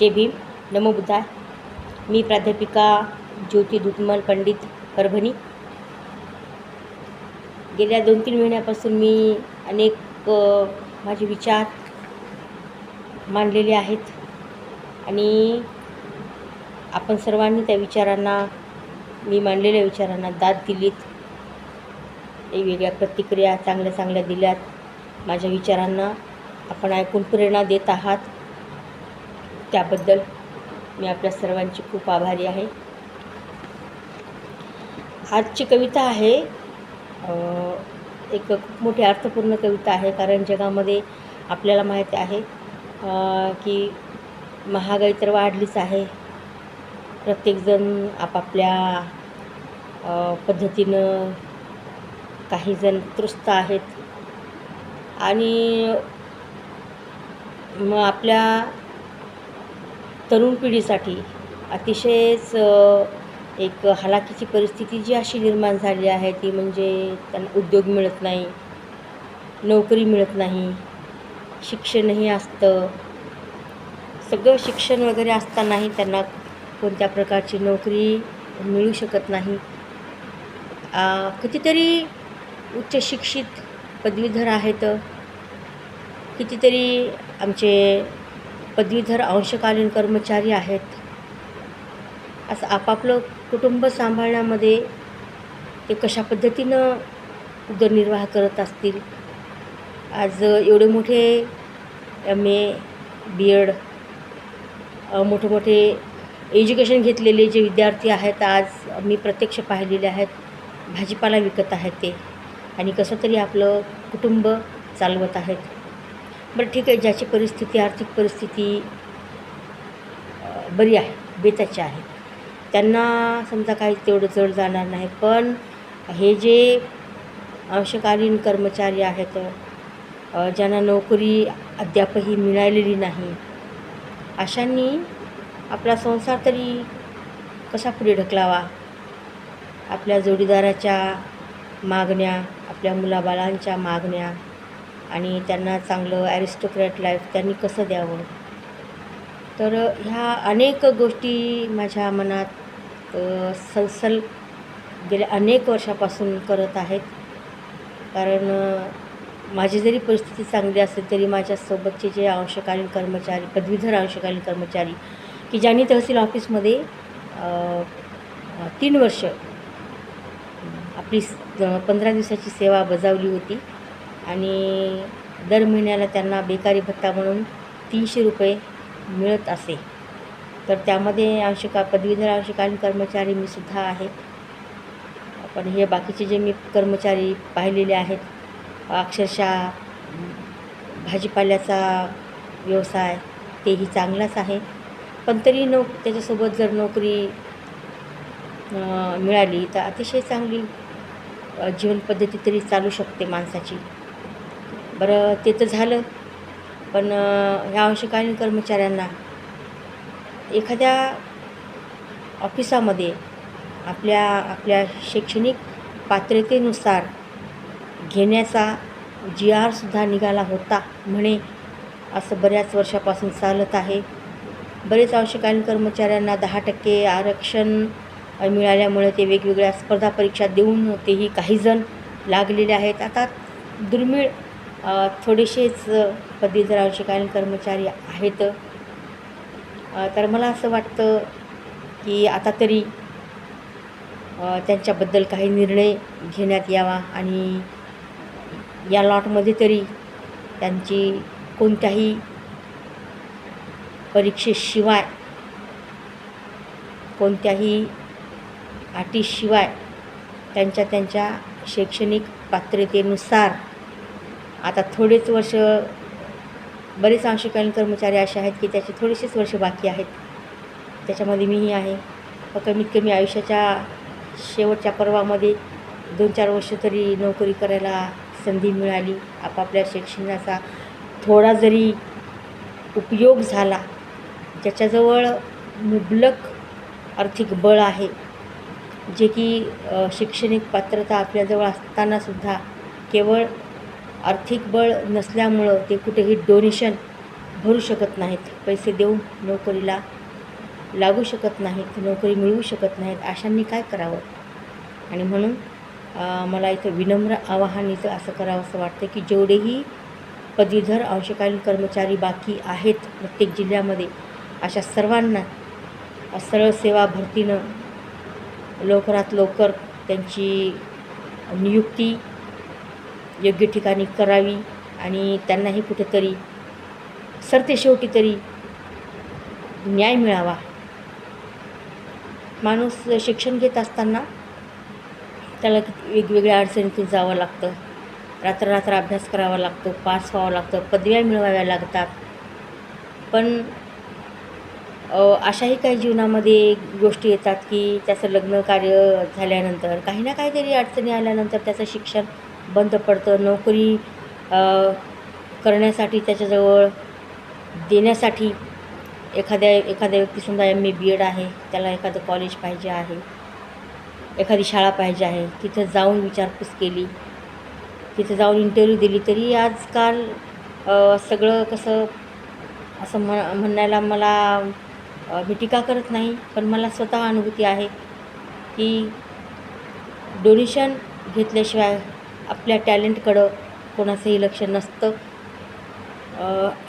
जय भीम. नमो बुद्धाय. मी प्राध्यापिका ज्योती दुधमल पंडित परभणी. गेल्या दोन तीन महिन्यापासून मी अनेक माझे विचार मांडलेले आहेत. आणि आपण सर्वांनी त्या विचारांना मी मांडलेल्या विचारांना दाद दिलीत. वेगवेगळ्या प्रतिक्रिया चांगल्या चांगल्या दिल्यात. माझ्या विचारांना आपण ऐकून प्रेरणा देत आहात. त्याबद्दल मी आपल्या सर्वांची खूप आभारी आहे. आजची कविता आहे एक खूप मोठी अर्थपूर्ण कविता आहे कारण जगामध्ये आपल्याला माहिती आहे की महागाई तर वाढलीच आहे. प्रत्येकजण आपापल्या पद्धतीनं काहीजण त्रस्त आहेत. आणि मग आपल्या तरुण पिढीसाठी अतिशयच एक हलाखीची परिस्थिती जी अशी निर्माण झाली आहे ती म्हणजे त्यांना उद्योग मिळत नाही नोकरी मिळत नाही शिक्षणही असतं. सगळं शिक्षण वगैरे असतानाही त्यांना कोणत्या प्रकारची नोकरी मिळू शकत नाही. कितीतरी उच्च शिक्षित पदवीधर आहेत. कितीतरी आमचे पदवीधर अंशकालीन कर्मचारी आहेत. असं आपापलं कुटुंब सांभाळण्यामध्ये ते कशा पद्धतीनं उदरनिर्वाह करत असतील? आज एवढे मोठे एम ए बी एड मोठे मोठे एज्युकेशन घेतलेले जे विद्यार्थी आहेत आज मी प्रत्यक्ष पाहिलेले आहेत भाजीपाला विकत आहेत ते. आणि कसं तरी आपलं कुटुंब चालवत आहेत. बरं ठीक आहे ज्याची परिस्थिती आर्थिक परिस्थिती बरी आहे बेताची आहे. त्यांना समजा काही तेवढं जड जाणार नाही पण हे जे अंशकालीन कर्मचारी आहेत ज्यांना नोकरी अद्यापही मिळालेली नाही अशांनी आपला संसार तरी कसा पुढे ढकलावा? आपल्या जोडीदाराच्या मागण्या आपल्या मुलाबाळांच्या मागण्या आणि त्यांना चांगलं ॲरिस्टोक्रॅट लाईफ त्यांनी कसं द्यावं? तर ह्या अनेक गोष्टी माझ्या मनात सलसल गेल्या अनेक वर्षापासून करत आहेत. कारण माझी जरी परिस्थिती चांगली असेल तरी माझ्यासोबतचे जे अंशकालीन कर्मचारी पदवीधर अंशकालीन कर्मचारी की ज्यांनी तहसील ऑफिसमध्ये तीन वर्ष आपली पंधरा दिवसाची सेवा बजावली होती आणि दर महिन्याला त्यांना बेकारी भत्ता म्हणून तीनशे रुपये मिळत असे. तर त्यामध्ये अंशका पदवीधर अंशकालीन कर्मचारी मी सुद्धा आहे. पण हे बाकीचे जे मी कर्मचारी पाहिलेले आहेत अक्षरशः भाजीपाल्याचा व्यवसाय तेही चांगलाच आहे. पण तरी नोक त्याच्यासोबत जर नोकरी मिळाली तर अतिशय चांगली जीवनपद्धती तरी चालू शकते माणसाची. बरं ते तर झालं. पण ह्या अंशकालीन कर्मचाऱ्यांना. एखाद्या ऑफिसामध्ये आपल्या आपल्या शैक्षणिक पात्रतेनुसार घेण्याचा जी आरसुद्धा निघाला होता म्हणे असं बऱ्याच वर्षापासून चालत आहे. बरेच अंशकालीन कर्मचाऱ्यांना दहा टक्के आरक्षण मिळाल्यामुळे ते वेगवेगळ्या स्पर्धा परीक्षा देऊन तेही काहीजण लागलेले आहेत. आता दुर्मिळ थोडेसेच पदवीधर अंशकालीन कर्मचारी आहेत. तर मला असं वाटतं की आता तरी त्यांच्याबद्दल काही निर्णय घेण्यात यावा आणि या लॉटमध्ये तरी त्यांची कोणत्याही परीक्षेशिवाय कोणत्याही अटीशिवाय त्यांच्या त्यांच्या शैक्षणिक पात्रतेनुसार आता थोडेच वर्ष बरेच अंशकालीन कर्मचारी असे आहेत की त्याचे थोडेसेच वर्ष बाकी आहेत. त्याच्यामध्ये मीही आहे. व कमीत कमी आयुष्याच्या शेवटच्या पर्वामध्ये दोन चार वर्ष तरी नोकरी करायला संधी मिळाली. आपापल्या शिक्षणाचा थोडा जरी उपयोग झाला ज्याच्याजवळ मुबलक आर्थिक बळ आहे जे की शैक्षणिक पात्रता आपल्याजवळ असतानासुद्धा केवळ आर्थिक बळ नसल्यामुळं ते कुठेही डोनेशन भरू शकत नाहीत. पैसे देऊन नोकरीला लागू शकत नाहीत नोकरी मिळवू शकत नाहीत अशांनी काय करावं? आणि म्हणून मला इथं विनम्र आवाहन इथं असं करावं असं वाटतं की जेवढेही पदवीधर अंशकालीन कर्मचारी बाकी आहेत प्रत्येक जिल्ह्यामध्ये अशा सर्वांना सरळ सेवा भरतीनं लवकरात लवकर त्यांची नियुक्ती योग्य ठिकाणी करावी आणि त्यांनाही कुठेतरी सरते शेवटी तरी न्याय मिळावा. माणूस शिक्षण घेत असताना त्याला वेगवेगळ्या अडचणीतून जावं लागतं. रात्ररात्र अभ्यास करावा लागतो पास व्हावं लागतं पदव्या मिळवाव्या लागतात. पण अशाही काही जीवनामध्ये गोष्टी येतात की त्याचं लग्न कार्य झाल्यानंतर काही ना काहीतरी अडचणी आल्यानंतर त्याचं शिक्षण बंद पडतं. नोकरी करण्यासाठी त्याच्याजवळ देण्यासाठी एखाद्या एखाद्या व्यक्तीसुद्धा एम ए बी एड आहे. त्याला एखादं कॉलेज पाहिजे आहे. एखादी शाळा पाहिजे आहे. तिथं जाऊन विचारपूस केली. तिथं जाऊन इंटरव्ह्यू दिली तरी आजकाल सगळं कसं असं म्हण म्हणायला मला मी टीका करत नाही. पण मला स्वतः अनुभूती आहे की डोनेशन घेतल्याशिवाय आपल्या टॅलेंटकडं कोणाचंही लक्ष नसतं.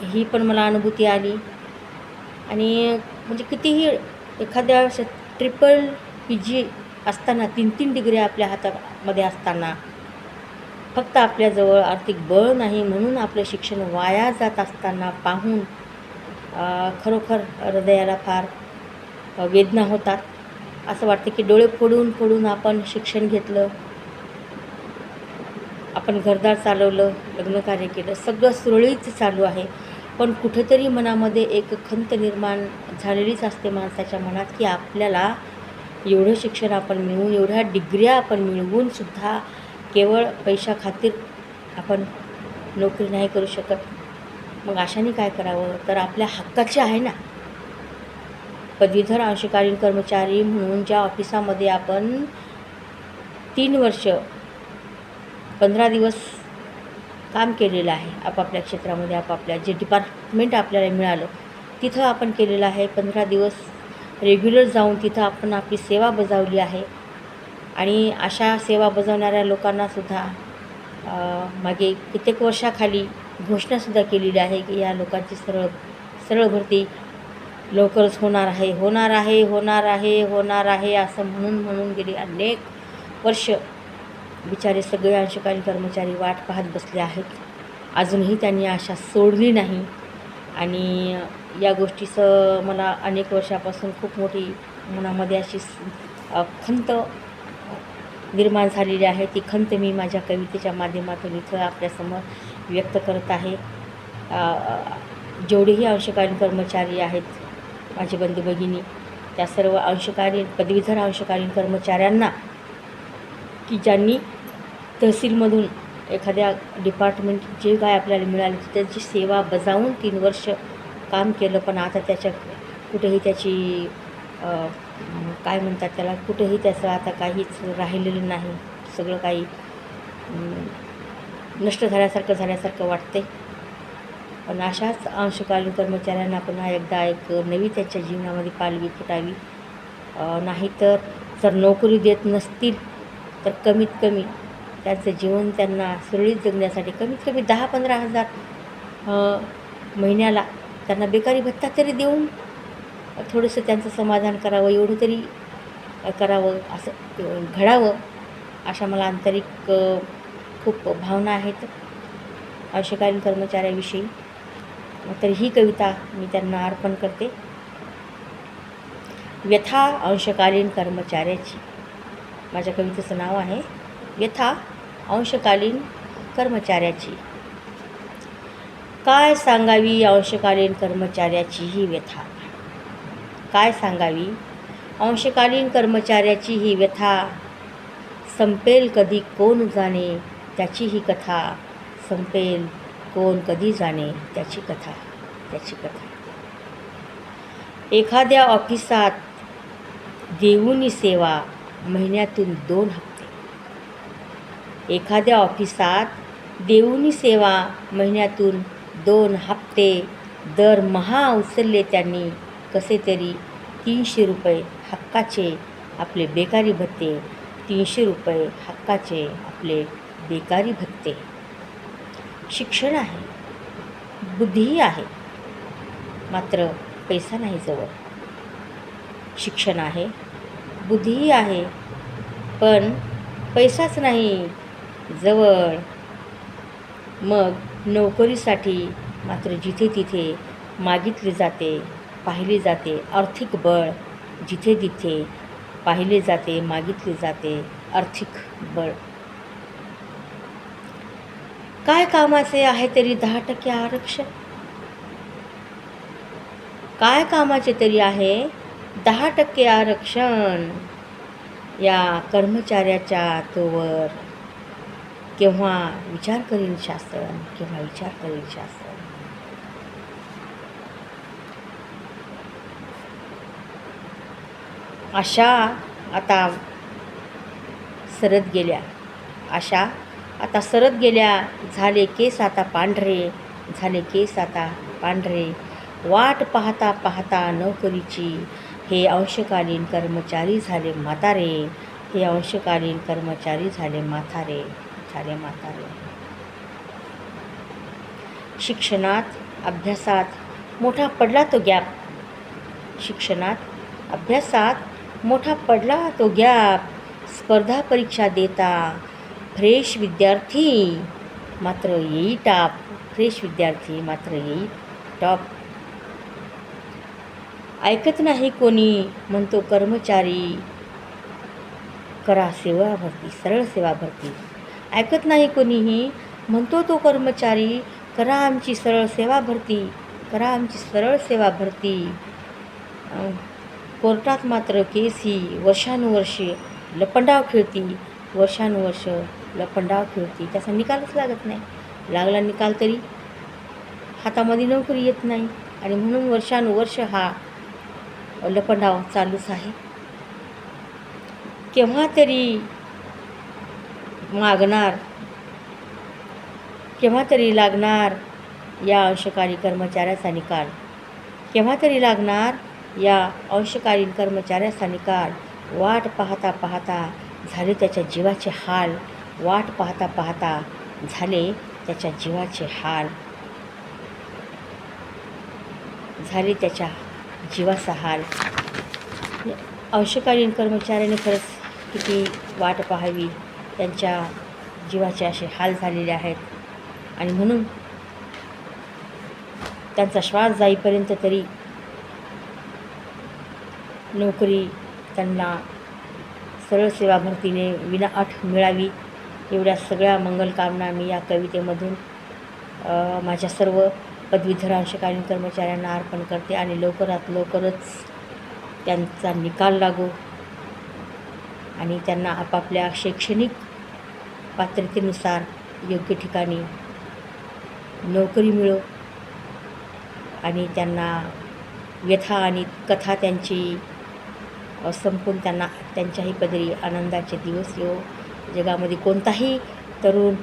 ही पण मला अनुभूती आली. आणि म्हणजे कितीही एखाद्या ट्रिपल पी जी असताना तीन तीन डिग्री आपल्या हातामध्ये असताना फक्त आपल्याजवळ आर्थिक बळ नाही म्हणून आपलं शिक्षण वाया जात असताना पाहून खरोखर हृदयाला फार वेदना होतात. असं वाटतं की डोळे फोडून फोडून आपण शिक्षण घेतलं. आपण घरदार चालवलं लग्नकार्य केलं सगळं सुरळीत चालू आहे. पण कुठेतरी मनामध्ये एक खंत निर्माण झालेलीच असते माणसाच्या मनात की आपल्याला एवढं शिक्षण आपण मिळवून एवढ्या डिग्र्या आपण मिळवूनसुद्धा केवळ पैशा खातीर आपण नोकरी नाही करू शकत. मग अशाने काय करावं? तर आपल्या हक्काचे आहे ना. पदवीधर अंशकालीन कर्मचारी म्हणून ज्या ऑफिसामध्ये आपण तीन वर्ष पंधरा दिवस काम केलेलं आहे आपापल्या क्षेत्रामध्ये आपापल्या जे डिपार्टमेंट आपल्याला मिळालं तिथं आपण केलेलं आहे. पंधरा दिवस रेग्युलर जाऊन तिथं आपण आपली सेवा बजावली आहे. आणि अशा सेवा बजावणाऱ्या लोकांनासुद्धा मागे कित्येक वर्षाखाली घोषणासुद्धा केलेली आहे की या लोकांची सरळ सरळ भरती लवकरच होणार आहे होणार आहे होणार आहे होणार आहे असं म्हणून म्हणून गेली अनेक वर्ष. बिचारे सगळे अंशकालीन कर्मचारी वाट पाहत बसले आहेत. अजूनही त्यांनी आशा सोडली नाही. आणि या गोष्टीचं मला अनेक वर्षापासून खूप मोठी मनामध्ये अशी खंत निर्माण झालेली आहे. ती खंत मी माझ्या कवितेच्या माध्यमातून इथं आपल्यासमोर व्यक्त करत आहे. जेवढेही अंशकालीन कर्मचारी आहेत माझे बंधू भगिनी त्या सर्व अंशकालीन पदवीधर अंशकालीन कर्मचाऱ्यांना की ज्यांनी तहसीलमधून एखाद्या डिपार्टमेंट जे काय आपल्याला मिळाले त्याची सेवा बजावून तीन वर्ष काम केलं. पण आता त्याच्या कुठेही त्याची काय म्हणतात त्याला कुठेही त्याचं आता काहीच राहिलेलं नाही. सगळं काही नष्ट झाल्यासारखं झाल्यासारखं वाटते पण अशाच अंशकालीन कर्मचाऱ्यांना पुन्हा एकदा एक नवी त्याच्या जीवनामध्ये पालवी फुटावी. नाहीतर जर नोकरी देत नसतील तर कमीत कमी त्यांचं जीवन त्यांना सुरळीत जगण्यासाठी कमीत कमी दहा पंधरा हजार महिन्याला त्यांना बेकारी भत्ता तरी देऊन थोडंसं त्यांचं समाधान करावं एवढं तरी करावं असं घडावं अशा मला आंतरिक खूप भावना आहेत. अंशकालीन कर्मचाऱ्याविषयी. तर ही कविता मी त्यांना अर्पण करते. व्यथा अंशकालीन कर्मचाऱ्याची. माझ्या कवितेचं नाव आहे व्यथा अंशकालीन कर्मचाऱ्याची. काय सांगावी अंशकालीन कर्मचाऱ्याची ही व्यथा? काय सांगावी अंशकालीन कर्मचाऱ्याची ही व्यथा? संपेल कधी कोण जाणे त्याची ही कथा? संपेल कोण कधी जाणे त्याची कथा? त्याची कथा. एखाद्या ऑफिसात देऊनी सेवा महिन्यातून दोन हप्ते. एखाद्या ऑफिसात देऊनी सेवा महिन्यातून दोन हप्ते दरमहा उचलले त्यांनी कसे तरी तीनशे रुपये हक्काचे आपले बेकारी भत्ते तीनशे रुपये हक्काचे आपले बेकारी भत्ते. शिक्षण आहे बुद्धीही आहे मात्र पैसा नाही जवळ. शिक्षण आहे बुद्धीही आहे. पण पैसाच नाही. जवळ. मग नोकरीसाठी मात्र जिथे तिथे मागितली जाते पाहिली जाते आर्थिक बळ. जिथे तिथे पाहिले जाते मागितले जाते आर्थिक बळ. काय कामाचे आहे तरी दहा टक्के आरक्षण? काय कामाचे तरी आहे दहा टक्के आरक्षण या कर्मचाऱ्याच्या तोवर केव्हा विचार करील शासन केव्हा विचार करील शासन? आशा आता सरत गेल्या. आशा आता सरत गेल्या. झाले केस आता पांढरे झाले केस आता पांढरे. वाट पाहता पाहता नोकरीची हे अंशकालीन कर्मचारी झाले म्हातारे. हे अंशकालीन कर्मचारी झाले म्हातारे. झाले म्हातारे. शिक्षणात अभ्यासात मोठा पडला तो गॅप. शिक्षणात अभ्यासात मोठा पडला तो गॅप. स्पर्धा परीक्षा देता. फ्रेश विद्यार्थी मात्र येई टाप. फ्रेश विद्यार्थी मात्र येई टॉप. ऐकत नाही कोणी म्हणतो कर्मचारी. करा सेवा भरती सरळ सेवा भरती. ऐकत नाही कोणीही म्हणतो तो कर्मचारी करा आमची सरळ सेवा भरती करा आमची सरळ सेवा भरती. कोर्टात मात्र केस ही वर्षानुवर्षे लपंडाव खेळती वर्षानुवर्ष लपंडाव खेळती. त्याचा निकालच लागत नाही. लागला निकाल तरी हातामध्ये नोकरी येत नाही. आणि म्हणून वर्षानुवर्ष हा लपंडाव चालूच आहे. केव्हा तरी मागणार केव्हा तरी लागणार या अंशकारी कर्मचाऱ्याचा निकाल केव्हा तरी लागणार या अंशकालीन कर्मचाऱ्याचा निकाल. वाट पाहता पाहता झाले त्याच्या जीवाचे हाल वाट पाहता पाहता झाले त्याच्या जीवाचे हाल. झाले त्याच्या जीवाचा हाल अंशकालीन कर्मचाऱ्याने खरंच किती वाट पाहावी त्यांच्या जीवाचे असे हाल झालेले आहेत. आणि म्हणून त्यांचा श्वास जाईपर्यंत तरी नोकरी त्यांना सरळ सेवा भरतीने विना अट मिळावी एवढ्या सगळ्या मंगलकामना मी या कवितेमधून माझ्या सर्व पदवीधर अंशकालीन कर्मचाऱ्यांना अर्पण करते आणि लवकरात लवकरच त्यांचा निकाल लागो आणि त्यांना आपापल्या शैक्षणिक पात्रतेनुसार योग्य ठिकाणी नोकरी मिळो आणि त्यांना व्यथा आणि कथा त्यांची संपून त्यांना त्यांच्याही पदरी आनंदाचे दिवस येऊ जगामध्ये कोणताही तरुण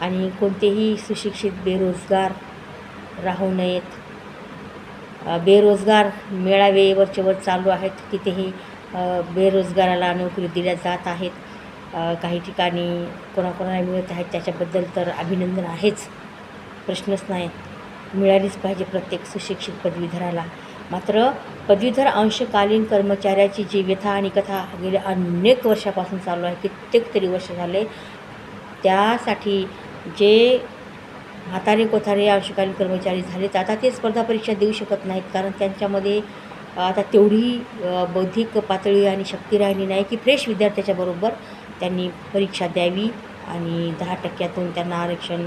आणि कोणतेही सुशिक्षित बेरोजगार राहू नयेत. बेरोजगार मेळावे वरचेवर चालू आहेत. तिथेही बेरोजगाराला नोकरी दिल्या जात आहेत. काही ठिकाणी कोणाकोणाला मिळत आहेत. त्याच्याबद्दल तर अभिनंदन आहेच. प्रश्नच नाही. मिळालीच पाहिजे प्रत्येक सुशिक्षित पदवीधराला. मात्र पदवीधर अंशकालीन कर्मचाऱ्याची जी व्यथा आणि कथा गेल्या अनेक वर्षापासून चालू आहे. कित्येक तरी वर्ष झाले. त्यासाठी जे हाताने कोथारे अंशकालीन कर्मचारी झालेत आता ते स्पर्धा परीक्षा देऊ शकत नाहीत कारण त्यांच्यामध्ये आता तेवढी बौद्धिक पातळी आणि शक्ती राहिली नाही की फ्रेश विद्यार्थ्याच्या बरोबर त्यांनी परीक्षा द्यावी आणि दहा टक्क्यातून त्यांना आरक्षण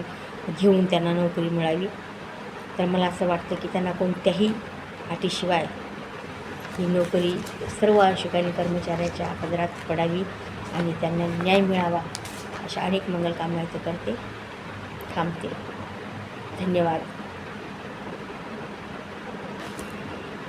घेऊन त्यांना नोकरी मिळावी. तर मला असं वाटतं की त्यांना कोणत्याही अटीशिवाय ही नोकरी सर्व अंशकालीन कर्मचाऱ्याच्या पदरात पडावी आणि त्यांना न्याय मिळावा अशा अनेक मंगलकामना इथं करते. थांबते. धन्यवाद.